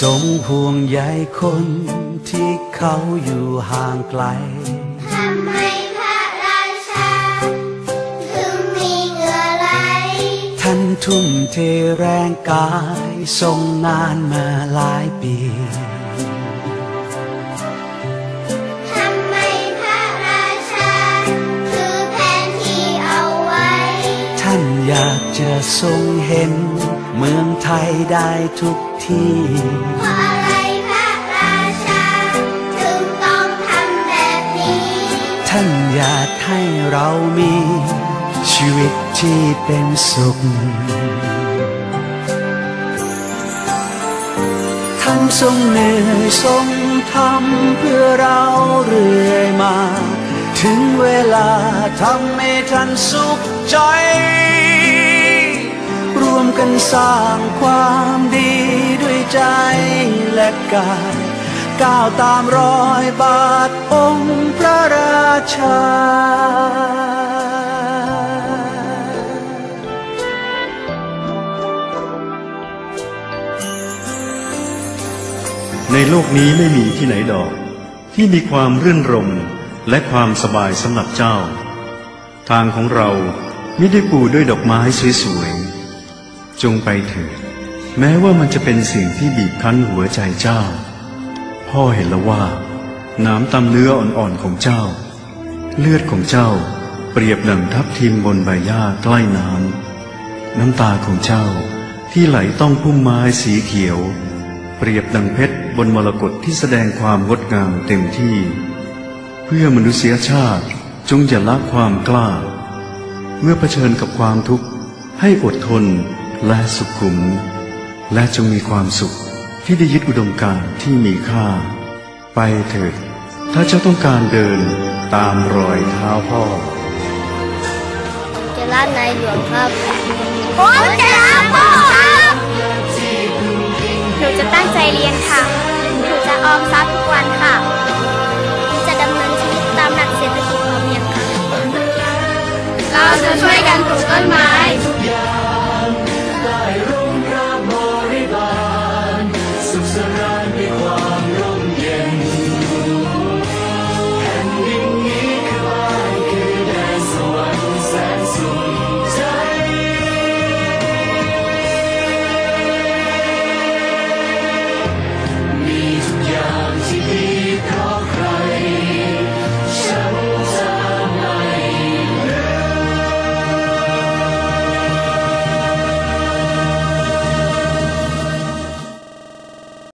ทรงห่วงใยคนที่เขาอยู่ห่างไกล ทำให้พระราชา ถึงมีเหงื่อไหล ท่านทุ่มเทแรงกายทรงงานมาหลายปี อยากจะทรงเห็น เมืองไทยได้ทุกที่เพราะอะไรพระราชา ถึงต้องทำแบบนี้ ท่านอยากให้เรามี ชีวิตที่เป็นสุขท่านทรงเหนื่อยทรงทำเพื่อเราเรื่อยมา ถึงเวลา ทำให้ท่านสุขใจ รวมกันสร้างความดีด้วยใจและกาย ก้าวตามรอยบาทองค์พระราชาในโลกนี้ไม่มีที่ไหนดอก ที่มีความรื่นรม และความสบายสำหรับเจ้า ทางของเราไม่ได้ปูด้วยดอกไม้สวยๆ จงไปเถิดแม้ว่ามันจะเป็นสิ่งที่บีบคั้นหัวใจเจ้า พ่อเห็นแล้วว่า น้ำตำเนื้ออ่อนๆของเจ้า เลือดของเจ้าเปรียบดังทับทิมบนใบหญ้าใกล้น้ำน้ำตาของเจ้าที่ไหลต้องพุ่มไม้สีเขียว เปรียบดังเพชรบนมรกตที่แสดงความงดงามเต็มที่ เพื่อมนุษยชาติ จงอย่าละความกล้า เมื่อเผชิญกับความทุกข์ ให้อดทนและสุขุม และจงมีความสุขที่ได้ยึดอุดมการณ์ที่มีค่า ไปเถิด ถ้าเจ้าต้องการเดินตามรอยเท้าพ่อ จะรักนายหลวงครับผมจะรักพ่อครับหนูจะตั้งใจเรียนค่ะ หนูจะออมทรัพย์ทุกวันค่ะ al musulmán.